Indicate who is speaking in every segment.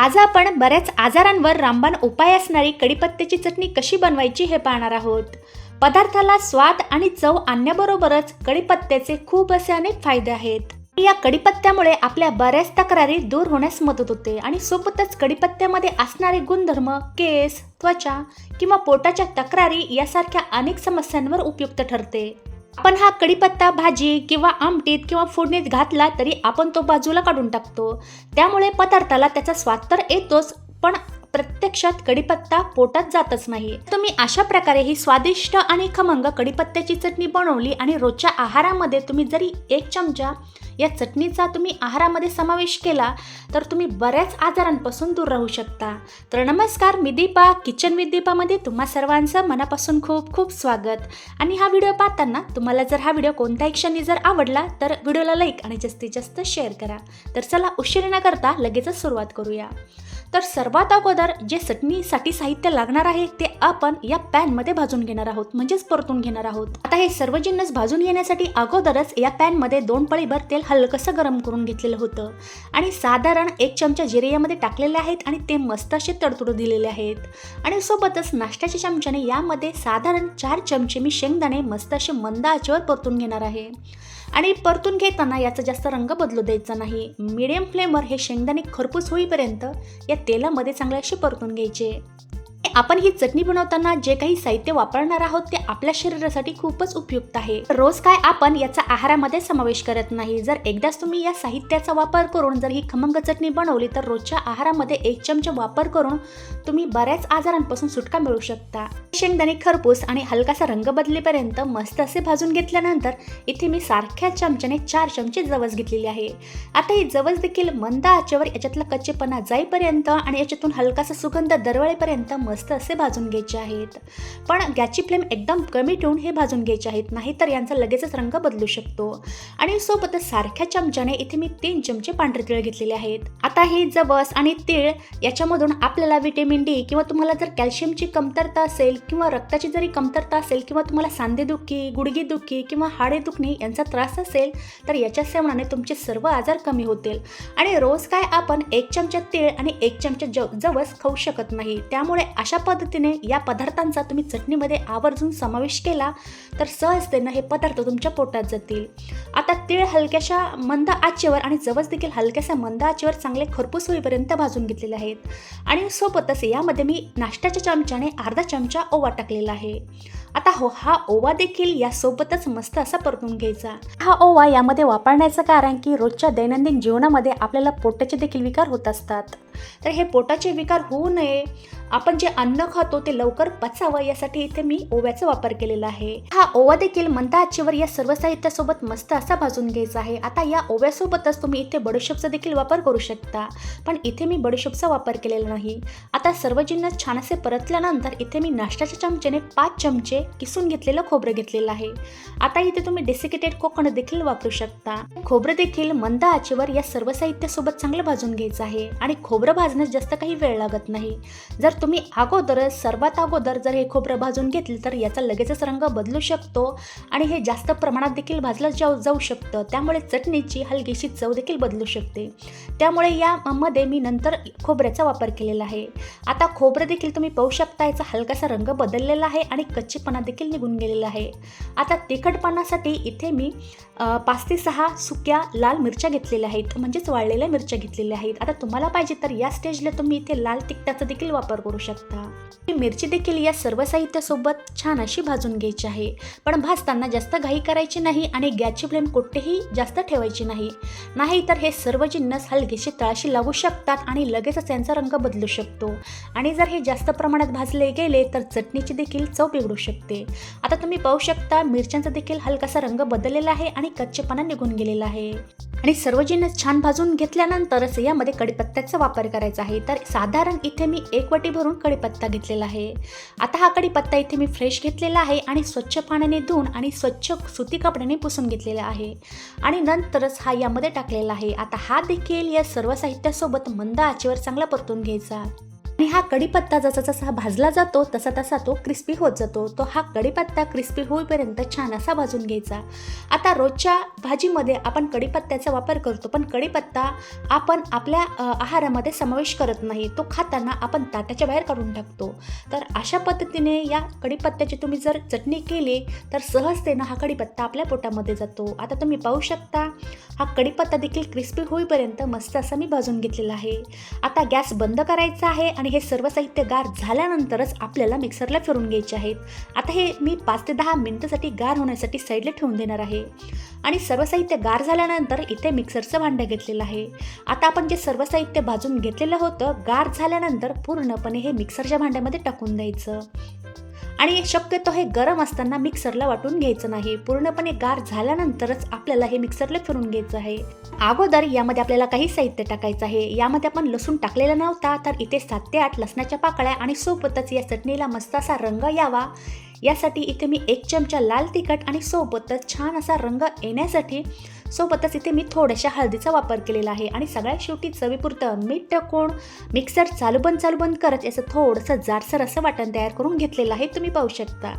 Speaker 1: आज आपण बऱ्याच आजारांवर रामबाण उपाय असणारी कढीपत्त्याची चटणी कशी बनवायची हे पाहणार आहोत. पदार्थाला स्वाद आणि चव आणण्याबरोबरच कढीपत्त्याचे खूप असे अनेक फायदे आहेत. या कडीपत्त्यामुळे आपल्या बऱ्याच तक्रारी दूर होण्यास मदत होते आणि सोबतच कडीपत्त्यामध्ये असणारे गुणधर्म केस त्वचा किंवा पोटाच्या तक्रारी यासारख्या अनेक समस्यांवर उपयुक्त ठरते. आपण हा कढीपत्ता भाजी किंवा आमटीत किंवा फोडणीत घातला तरी आपण तो बाजूला काढून टाकतो. त्यामुळे पदार्थाला त्याचा स्वाद तर येतोच पण प्रत्यक्षात कढीपत्ता पोटात जातच नाही तुम्ही अशा प्रकारे ही स्वादिष्ट आणि खमंग कढीपत्त्याची चटणी बनवली आणि रोजच्या आहारामध्ये तुम्ही जरी एक चमचा या चटणीचा तुम्ही आहारामध्ये समावेश केला तर तुम्ही बऱ्याच आजारांपासून दूर राहू शकता. तर नमस्कार मी दीपा. किचन विथ दीपामध्ये तुम्हा सर्वांचं मनापासून खूप खूप स्वागत. आणि हा व्हिडिओ पाहताना तुम्हाला जर हा व्हिडिओ कोणत्याही क्षणी जर आवडला तर व्हिडिओला लाईक आणि जास्तीत जास्त शेअर करा. तर चला उशीर न करता लगेचच सुरुवात करूया. तर सर्वात अगोदर जे चटणीसाठी साहित्य लागणार आहे ते आपण या पॅनमध्ये भाजून घेणार आहोत म्हणजेच परतून घेणार आहोत. आता हे सर्व जिन्नस भाजून घेण्यासाठी अगोदरच या पॅनमध्ये दोन पळीभर तेल हलकसं गरम करून घेतलेलं होतं. आणि साधारण एक चमचा जिरे यामध्ये टाकलेले आहेत आणि ते मस्त असे तडतडू दिलेले आहेत. आणि सोबतच नाश्त्याच्या चमच्याने यामध्ये साधारण चार चमचे मी शेंगदाणे मस्त असे मंद आचेवर परतून घेणार आहे. आणि परतून घेताना याचा जास्त रंग बदलू द्यायचा नाही. मिडियम फ्लेमवर हे शेंगदाणे खरपूस होईपर्यंत या तेलामध्ये चांगले असे परतून घ्यायचे. आपण ही चटणी बनवताना जे काही साहित्य वापरणार आहोत ते आपल्या शरीरासाठी खूपच उपयुक्त आहे. रोज काय आपण याचा आहारामध्ये समावेश करत नाही. जर एकदाच तुम्ही या साहित्याचा वापर करून जर ही खमंग चटणी बनवली तर रोजच्या आहारामध्ये एक चमचा वापर करून तुम्ही बऱ्याच आजारांपासून सुटका मिळू शकता. शेंगदाणे खरपूस आणि हलकासा रंग बदलेपर्यंत मस्त असे भाजून घेतल्यानंतर इथे मी सारख्या चमच्याने चार चमचे जवस घेतलेली आहे. आता ही जवस देखील मंद आचेवर याच्यातला कच्चेपणा जाईपर्यंत आणि याच्यातून हलकासा सुगंध दरवळेपर्यंत मस्त असे भाजून घ्यायचे आहेत. पण गॅसची फ्लेम एकदम कमी ठेवून हे भाजून घ्यायचे आहेत. नाहीतर यांचा लगेचच रंग बदलू शकतो. आणि सोबतच सारख्या चमच्याने इथे मी तीन चमचे पांढरे तिळ घेतलेले आहेत. आता हे जवस आणि तीळ याच्यामधून आपल्याला व्हिटॅमिन डी किंवा तुम्हाला जर कॅल्शियमची कमतरता असेल किंवा रक्ताची जरी कमतरता असेल किंवा तुम्हाला सांधेदुखी गुडघेदुखी किंवा हाडे दुखणे यांचा त्रास असेल तर याच्या सेवनाने तुमचे सर्व आजार कमी होतील. आणि रोज काय आपण एक चमचा तीळ आणि एक चमचा जव जवस खाऊ शकत नाही. त्यामुळे अशा पद्धतीने या पदार्थांचा तुम्ही चटणीमध्ये आवर्जून समावेश केला तर सहजतेनं हे पदार्थ तुमच्या पोटात जातील. आता तीळ हलक्याशा मंद आचेवर आणि जवस देखील हलक्याशा मंद आचेवर चांगले खरपूस होईपर्यंत भाजून घेतलेले आहेत. आणि सोबतच यामध्ये मी नाश्त्याच्या चमच्याने अर्धा चमचा ओवा टाकलेला आहे. आता हो हा ओवा देखील यासोबतच मस्त असा परतून घ्यायचा. हा ओवा यामध्ये वापरण्याचं कारण की रोजच्या दैनंदिन जीवनामध्ये आपल्याला पोटाचे देखील विकार होत असतात. तर हे पोटाचे विकार होऊ नये. आपण जे अन्न खातो ते लवकर पचावं यासाठी इथे मी ओव्याचा वापर केलेला आहे. हा ओवा देखील मंद आचेवर या सर्व साहित्यासोबत मस्त असा भाजून घ्यायचा आहे. आता या ओव्यासोबतच तुम्ही इथे बडीशोपचा देखील वापर करू शकता. पण इथे मी बडीशोपचा वापर केलेला नाही. आता सर्व जिन्नस छान असे परतल्यानंतर इथे मी नाश्त्याच्या चमचेने पाच चमचे किसून घेतलेलं खोबरं घेतलेलं आहे. आता इथे तुम्ही डेसिकेटेड कोकण देखील वापरू शकता. खोबरं देखील मंद आचेवर या सर्व साहित्यासोबत चांगलं भाजून घ्यायचं आहे. आणि खोबरं भाजण्यास जास्त काही वेळ लागत नाही. जर तुम्ही अगोदरच सर्वात अगोदर जर हे खोबरं भाजून घेतलं तर याचा लगेचच रंग बदलू शकतो आणि हे जास्त प्रमाणात देखील भाजलं जाऊ जाऊ शकतं. त्यामुळे चटणीची हलकीशी चव देखील बदलू शकते. त्यामुळे यामध्ये मी नंतर खोबऱ्याचा वापर केलेला आहे. आता खोबरं देखील तुम्ही पाहू शकता याचा हलकासा रंग बदललेला आहे आणि कच्चेपणा देखील निघून गेलेला आहे. आता तिखटपणासाठी इथे मी पाच ते सहा सुक्या लाल मिरच्या घेतलेल्या आहेत म्हणजेच वाळलेल्या मिरच्या घेतलेल्या आहेत. आता तुम्हाला पाहिजे तर या स्टेजला तुम्ही इथे लाल तिखटाचा देखील वापर करू शकता. ही मिरची देखील या सर्व साहित्यासोबत छान अशी भाजून घ्यायची आहे. पण भाजताना जास्त घाई करायची नाही आणि गॅसची फ्लेम कुठेही जास्त ठेवायची नाही. नाही तर हे सर्व जिन्नस हलकेशी तळाशी लागू शकतात आणि लगेचच यांचा रंग बदलू शकतो. आणि जर हे जास्त प्रमाणात भाजले गेले तर चटणीची देखील चव बिघडू शकते. आता तुम्ही पाहू शकता मिरच्यांचा देखील हलकासा रंग बदललेला आहे आणि कच्चेपणा निघून गेलेला आहे. आणि सर्व जिन्नस छान भाजून घेतल्यानंतरच यामध्ये कडीपत्त्याचा वापर करायचा आहे. तर साधारण इथे मी एक वाटी भरून कडीपत्ता घेतलेला आहे. आता हा कडीपत्ता इथे मी फ्रेश घेतलेला आहे आणि स्वच्छ पाण्याने धुवून आणि स्वच्छ सुती कपड्याने पुसून घेतलेला आहे. आणि नंतरच हा यामध्ये टाकलेला आहे. आता हा देखील या सर्व साहित्यासोबत मंद आचेवर चांगला परतून घ्यायचा. आणि हा कढीपत्ता जसा जसा भाजला जातो तसा तसा तो क्रिस्पी होत जातो. तो हा कढीपत्ता क्रिस्पी होईपर्यंत छान असा भाजून घ्यायचा. आता रोजच्या भाजीमध्ये आपण कढीपत्त्याचा वापर करतो पण कढीपत्ता आपण आपल्या आहारामध्ये समावेश करत नाही. तो खाताना आपण ताटाच्या बाहेर काढून टाकतो. तर अशा पद्धतीने या कढीपत्त्याची तुम्ही जर चटणी केली तर सहजतेनं हा कढीपत्ता आपल्या पोटामध्ये जातो. आता तुम्ही पाहू शकता हा कढीपत्ता देखील क्रिस्पी होईपर्यंत मस्त असा मी भाजून घेतलेला आहे. आता गॅस बंद करायचा आहे आणि हे सर्व साहित्य गार झाल्यानंतरच आपल्याला मिक्सरला फिरून घ्यायचे आहेत. आता हे मी पाच ते दहा मिनटासाठी गार होण्यासाठी साईडला ठेवून देणार आहे. आणि सर्व साहित्य गार झाल्यानंतर इथे मिक्सरचं भांडं घेतलेलं आहे. आता आपण जे सर्व साहित्य भाजून घेतलेलं होतं गार झाल्यानंतर पूर्णपणे हे मिक्सरच्या भांड्यामध्ये टाकून द्यायचं. आणि शक्यतो हे गरम असताना मिक्सरला वाटून घ्यायचं नाही. पूर्णपणे गार झाल्यानंतरच आपल्याला हे मिक्सरला फिरून घ्यायचं आहे. अगोदर यामध्ये आपल्याला काही साहित्य टाकायचं आहे. यामध्ये आपण लसूण टाकलेला नव्हता तर इथे सात ते आठ लसणाच्या पाकळ्या आणि सोबतच या चटणीला मस्त असा रंग यावा. यासाठी इथे मी एक चमचा लाल तिखट आणि सोबतच छान असा रंग येण्यासाठी सोबतच इथे मी थोड्याशा हळदीचा वापर केलेला आहे. आणि सगळ्यात शेवटी चवीपुरतं मीठ टाकून मिक्सर चालू बंद चालू बंद करत याचं थोडंसं जाडसर असं वाटण तयार करून घेतलेलं आहे. तुम्ही पाहू शकता.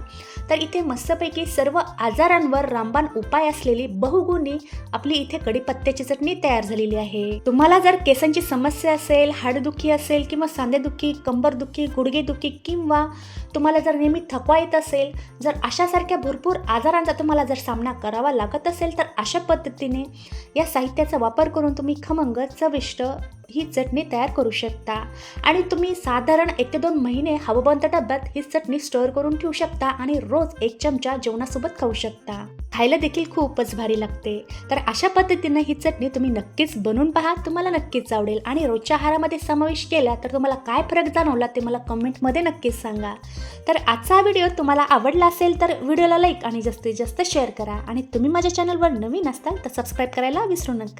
Speaker 1: तर इथे मस्तपैकी सर्व आजारांवर रामबाण उपाय असलेली बहुगुणी आपली इथे कढीपत्त्याची चटणी तयार झालेली आहे. तुम्हाला जर केसांची समस्या असेल हाडदुखी असेल किंवा सांधेदुखी कंबरदुखी गुडघेदुखी किंवा तुम्हाला जर नेहमी थकवा येत असेल जर अशासारख्या भरपूर आजारांचा तुम्हाला जर सामना करावा लागत असेल तर अशा पद्धती पद्धतीने या साहित्याचा वापर करून तुम्ही खमंग चविष्ट ही चटणी तयार करू शकता. आणि तुम्ही साधारण एक ते दोन महिने हवाबंद डब्यात ही चटणी स्टोअर करून ठेवू शकता आणि रोज एक चमचा जेवणासोबत खाऊ शकता. खायला देखील खूपच भारी लागते. तर अशा पद्धतीनं ही चटणी तुम्ही नक्कीच बनवून पहा तुम्हाला नक्कीच आवडेल. आणि रोजच्या आहारामध्ये समावेश केला तर तुम्हाला काय फरक जाणवला ते मला कमेंटमध्ये नक्कीच सांगा. तर आजचा व्हिडिओ तुम्हाला आवडला असेल तर व्हिडिओला लाईक आणि जास्तीत जास्त शेअर करा. आणि तुम्ही माझ्या चॅनलवर नवीन असताल तर सबस्क्राईब करायला विसरू नका.